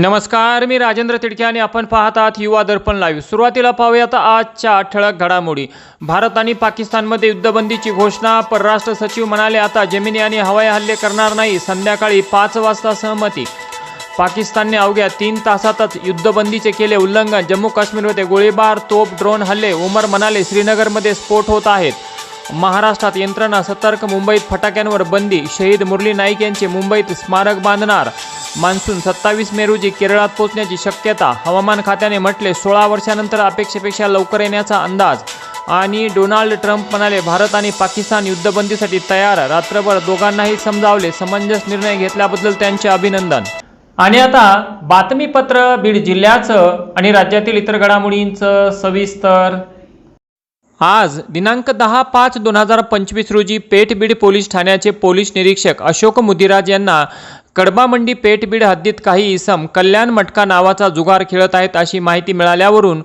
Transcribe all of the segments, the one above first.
नमस्कार मी राजेंद्र तिडके आणि आपण पाहत आहात युवा दर्पण लाईव्ह सुरुवातीला पाहूयात आजच्या ठळक घडामोडी. भारत आणि पाकिस्तानमध्ये युद्धबंदीची घोषणा परराष्ट्र सचिव म्हणाले आता जमिनी आणि हवाई हल्ले करणार नाही संध्याकाळी पाच वाजता सहमती. पाकिस्तानने अवघ्या तीन तासातच युद्धबंदीचे केले उल्लंघन. जम्मू काश्मीरमध्ये गोळीबार तोप ड्रोन हल्ले. उमर म्हणाले श्रीनगरमध्ये स्फोट होत आहेत. महाराष्ट्रात यंत्रणा सतर्क मुंबईत फटाक्यांवर बंदी. शहीद मुरली नाईक यांचे मुंबईत स्मारक बांधणार. मान्सून सत्तावीस मे रोजी केरळात पोहोचण्याची शक्यता. हवामान खात्याने म्हटले सोळा वर्षानंतर अपेक्षेपेक्षा लवकर येण्याचा अंदाज. आणि डोनाल्ड ट्रम्प म्हणाले भारत आणि पाकिस्तान युद्धबंदीसाठी तयार. रात्रभर दोघांनाही समजावले समंजस निर्णय घेतल्याबद्दल त्यांचे अभिनंदन. आणि आता बातमीपत्र बीड जिल्ह्याचं आणि राज्यातील इतर घडामोडींचं सविस्तर. आज दिनांक दहा पाच दोन हजार पंचवीस रोजी पेठबीड पोलीस ठाण्याचे पोलीस निरीक्षक अशोक मुदिराज यांना कडबामंडी पेठबीड हद्दीत काही इसम कल्याण मटका नावाचा जुगार खेळत आहेत अशी माहिती मिळाल्यावरून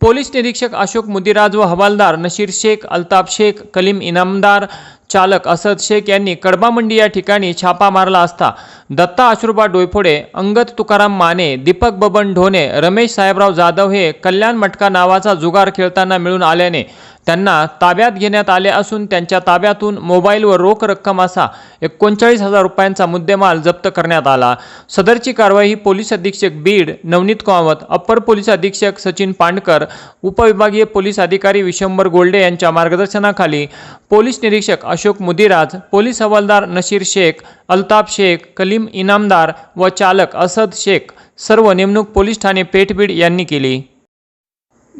पोलीस निरीक्षक अशोक मुदिराज व हवालदार नशीर शेख अल्ताफ शेख कलीम इनामदार चालक असद शेख यांनी कडबामंडी या ठिकाणी छापा मारला असता दत्ता अश्रुबा डोयफोडे अंगद तुकाराम माने दीपक बबन ढोणे रमेश साहेबराव जाधव हे कल्याण मटका नावाचा जुगार खेळताना मिळून आल्याने त्यांना ताब्यात घेण्यात आले असून त्यांच्या ताब्यातून मोबाईल व रोख रक्कम असा एकोणचाळीस हजार रुपयांचा मुद्देमाल जप्त करण्यात आला. सदरची कारवाई ही पोलीस अधीक्षक बीड नवनीत कामत अप्पर पोलीस अधीक्षक सचिन पांडकर उपविभागीय पोलीस अधिकारी विशंभर गोल्डे यांच्या मार्गदर्शनाखाली. पोलीस निरीक्षक अशोक मुदिराज पोलीस हवालदार नशीर शेख अल्ताफ शेख कलीम इनामदार व चालक असद शेख सर्व नेमणूक पोलीस ठाणे पेठबीड यांनी केली.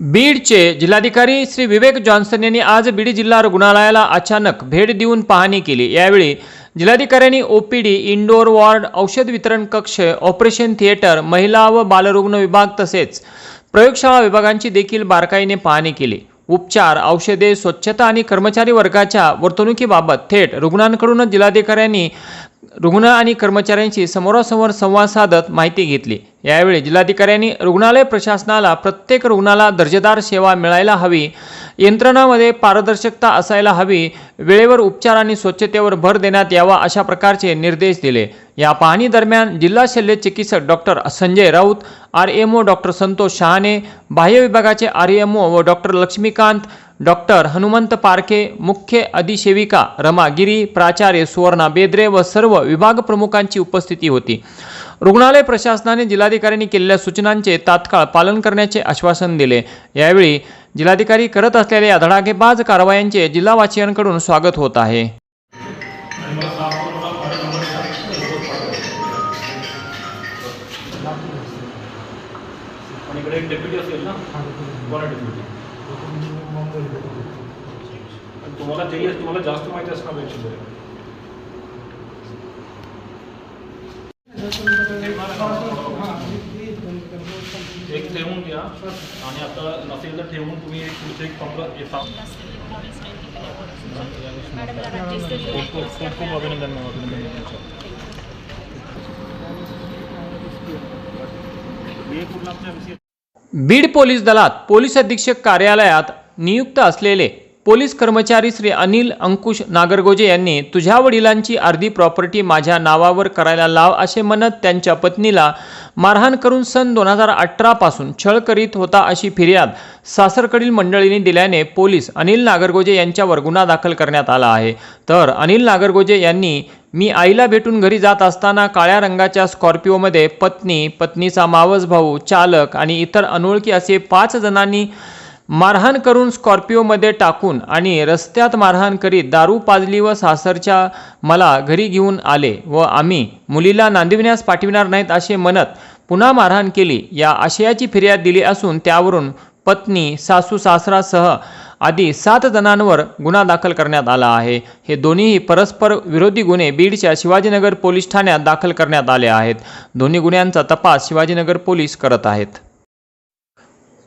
बीडचे जिल्हाधिकारी श्री विवेक जॉन्सन यांनी आज बीड जिल्हा रुग्णालयाला अचानक भेट देऊन पाहणी केली. यावेळी जिल्हाधिकाऱ्यांनी ओपीडी इंडोर वॉर्ड औषध वितरण कक्ष ऑपरेशन थिएटर महिला व बालरुग्ण विभाग तसेच प्रयोगशाळा विभागांची देखील बारकाईने पाहणी केली. उपचार औषधे स्वच्छता आणि कर्मचारी वर्गाच्या वर्तणुकीबाबत थेट रुग्णांकडूनच जिल्हाधिकाऱ्यांनी रुग्ण आणि कर्मचाऱ्यांशी समोरासमोर संवाद साधत माहिती घेतली. यावेळी जिल्हाधिकाऱ्यांनी रुग्णालय प्रशासनाला प्रत्येक रुग्णाला दर्जेदार सेवा मिळायला हवी यंत्रणामध्ये पारदर्शकता असायला हवी वेळेवर उपचार आणि स्वच्छतेवर भर देण्यात यावा अशा प्रकारचे निर्देश दिले. या पाहणी दरम्यान जिल्हा शल्य चिकित्सक doctor Sanjay Raut R M O doctor Santosh Shahane बाह्य विभागाचे आर एम ओ व डॉक्टर लक्ष्मीकांत डॉक्टर हनुमंत पारखे मुख्य अधिसेविका रमा गिरी प्राचार्य सुवर्णा बेद्रे व सर्व विभाग प्रमुखांची उपस्थिती होती. रुग्णालय प्रशासनाने जिल्हाधिकाऱ्यांनी केलेल्या सूचनांचे तात्काळ पालन करण्याचे आश्वासन दिले. यावेळी जिल्हाधिकारी करत असलेल्या या धडाकेबाज कारवायांचे जिल्हावासियांकडून स्वागत होत आहे. तुम्हाला जे तुम्हाला जास्त माहिती असणं अपेक्षित आहे एक ठेवून घ्या. आणि आता नसेल तर ठेवून तुम्ही एक पुढचे एक पंधरा एक खूप खूप खूप खूप अभिनंदन अभिनंदन बीड पोलीस दलात पोलीस अधीक्षक कार्यालयात नियुक्त असलेले पोलीस कर्मचारी श्री अनिल अंकुश नागरगोजे यांनी तुझ्या वडिलांची अर्धी प्रॉपर्टी माझ्या नावावर करायला लाव असे म्हणत त्यांच्या पत्नीला मारहाण करून सन दोन हजार अठरापासून छळ करीत होता अशी फिर्याद सासरकडील मंडळींनी दिल्याने पोलीस अनिल नागरगोजे यांच्यावर गुन्हा दाखल करण्यात आला आहे. तर अनिल नागरगोजे यांनी मी आईला भेटून घरी जात असताना काळ्या रंगाच्या स्कॉर्पिओमध्ये पत्नी पत्नीचा मावस भाऊ चालक आणि इतर अनोळखी असे पाच जणांनी मारहाण करून स्कॉर्पिओमध्ये टाकून आणि रस्त्यात मारहाण करीत दारू पाजली व सासरच्या मला घरी घेऊन आले व आम्ही मुलीला नांदिवण्यास पाठविणार नाहीत असे म्हणत पुन्हा मारहाण केली. या आशयाची फिर्याद दिली असून त्यावरून पत्नी सासू सासरासह आधी सात जणांवर गुन्हा दाखल करण्यात आला आहे. हे दोन्हीही परस्पर विरोधी गुन्हे बीडच्या शिवाजीनगर पोलीस ठाण्यात दाखल करण्यात आले आहेत. दोन्ही गुन्ह्यांचा तपास शिवाजीनगर पोलीस करत आहेत.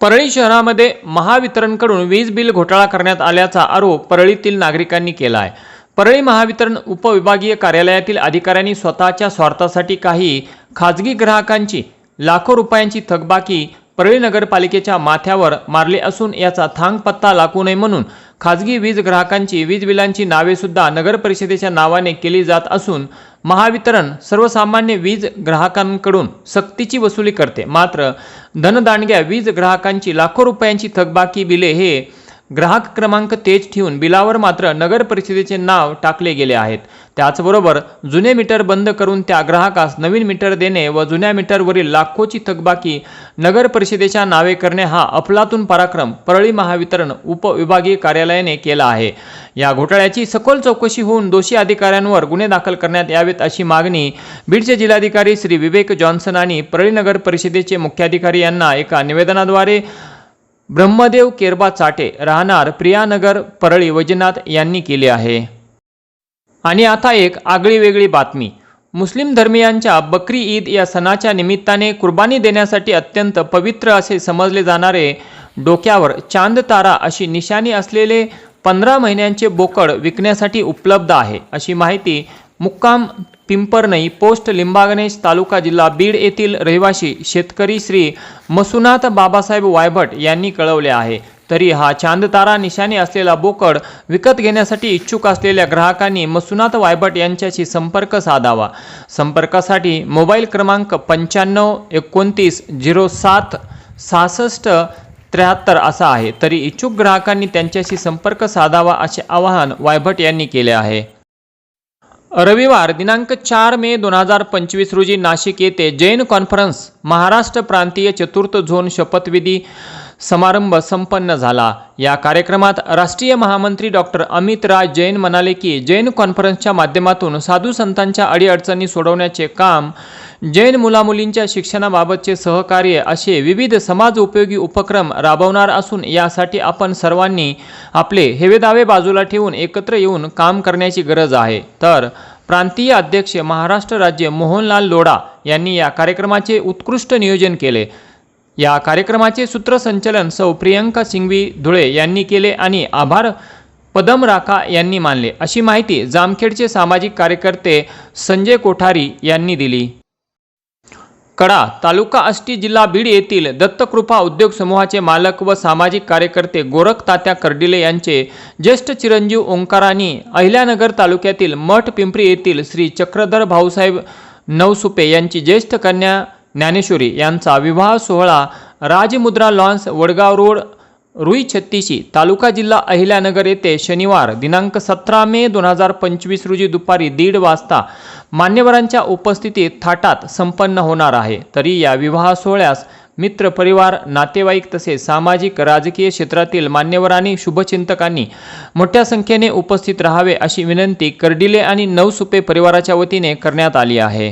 परळी शहरामध्ये महावितरणकडून वीज बिल घोटाळा करण्यात आल्याचा आरोप परळीतील नागरिकांनी केला आहे परळी महावितरण उपविभागीय कार्यालयातील अधिकाऱ्यांनी स्वतःच्या स्वार्थासाठी काही खाजगी ग्राहकांची लाखो रुपयांची थकबाकी परळी नगरपालिकेच्या माथ्यावर मारली असून याचा थांगपत्ता लागू नये म्हणून खाजगी वीज ग्राहकांची वीज बिलांची नावे सुद्धा नगर परिषदेच्या नावाने केली जात असून महावितरण सर्वसामान्य वीज ग्राहकांकडून सक्तीची वसुली करते. मात्र धनदांडग्या वीज ग्राहकांची लाखो रुपयांची थकबाकी बिले हे ग्राहक क्रमांक तेज ठेवून बिलावर मात्र नगर परिषदेचे नाव टाकले गेले आहेत. त्याचबरोबर जुने मीटर बंद करून त्या ग्राहकास नवीन मीटर देणे व जुन्या मीटरवरील लाखोची थकबाकी नगर परिषदेच्या नावे करणे हा अफलातून पराक्रम परळी महावितरण उपविभागीय कार्यालयाने केला आहे. या घोटाळ्याची सखोल चौकशी होऊन दोषी अधिकाऱ्यांवर गुन्हे दाखल करण्यात यावेत अशी मागणी बीडचे जिल्हाधिकारी श्री विवेक जॉन्सन आणि परळी नगर परिषदेचे मुख्याधिकारी यांना एका निवेदनाद्वारे ब्रह्मदेव केरबा चाटे राहणार प्रियानगर परळी वैजनाथ यांनी केले आहे. आणि आता एक आगळी वेगळी बातमी. मुस्लिम धर्मियांच्या बकरी ईद या सणाच्या निमित्ताने कुर्बानी देण्यासाठी अत्यंत पवित्र असे समजले जाणारे डोक्यावर चांद तारा अशी निशाणी असलेले पंधरा महिन्यांचे बोकड विकण्यासाठी उपलब्ध आहे अशी माहिती मुक्काम पिंपरनई पोस्ट लिंबागणेश तालुका जिल्हा बीड येथील रहिवासी शेतकरी श्री मसुनाथ बाबासाहेब वायभट यांनी कळवले आहे. तरी हा चांदतारा निशाणी असलेला बोकड विकत घेण्यासाठी इच्छुक असलेल्या ग्राहकांनी मसुनाथ वायभट यांच्याशी संपर्क साधावा. संपर्कासाठी मोबाईल क्रमांक पंच्याण्णव एकोणतीस झिरो सात सहासष्ट त्र्याहत्तर असा आहे. तरी इच्छुक ग्राहकांनी त्यांच्याशी संपर्क साधावा असे आवाहन वायभट यांनी केले आहे. रविवार दिनांक चार मे दोन हजार पंचवीस रोजी नाशिक येथे जैन कॉन्फरन्स महाराष्ट्र प्रांतीय चतुर्थ झोन शपथविधी समारंभ संपन्न झाला. या कार्यक्रमात राष्ट्रीय महामंत्री डॉक्टर अमित राज जैन म्हणाले की जैन कॉन्फरन्सच्या माध्यमातून साधू संतांच्या अडीअडचणी सोडवण्याचे काम जैन मुलामुलींच्या शिक्षणाबाबतचे सहकार्य असे विविध समाज उपयोगी उपक्रम राबवणार असून यासाठी आपण सर्वांनी आपले हेवेदावे बाजूला ठेवून एकत्र येऊन काम करण्याची गरज आहे. तर प्रांतीय अध्यक्ष महाराष्ट्र राज्य मोहनलाल लोढा यांनी या कार्यक्रमाचे उत्कृष्ट नियोजन केले. या कार्यक्रमाचे सूत्रसंचलन सौ प्रियंका सिंघवी धुळे यांनी केले आणि आभार पदम राखा यांनी मानले. अशी माहिती जामखेडचे सामाजिक कार्यकर्ते संजय कोठारी यांनी दिली. कडा तालुका आष्टी जिल्हा बीड येथील दत्तकृपा उद्योग समूहाचे मालक व सामाजिक कार्यकर्ते गोरख तात्या कर्डिले यांचे ज्येष्ठ चिरंजीव ओंकारानी अहिल्यानगर तालुक्यातील मठ पिंपरी येथील श्री चक्रधर भाऊसाहेब नवसुपे यांची ज्येष्ठ कन्या ज्ञानेश्वरी यांचा विवाह सोहळा राजमुद्रा लॉन्स वडगाव रोड रुई छत्तीशी तालुका जिल्हा अहिल्यानगर येथे शनिवार दिनांक सतरा मे दोन हजार पंचवीस रोजी दुपारी दीड वाजता मान्यवरांच्या उपस्थितीत थाटात संपन्न होणार आहे. तरी या विवाह सोहळ्यास मित्र परिवार नातेवाईक तसेच सामाजिक राजकीय क्षेत्रातील मान्यवरांनी शुभचिंतकांनी मोठ्या संख्येने उपस्थित राहावे अशी विनंती कर्डिले आणि नवसुपे परिवाराच्या वतीने करण्यात आली आहे.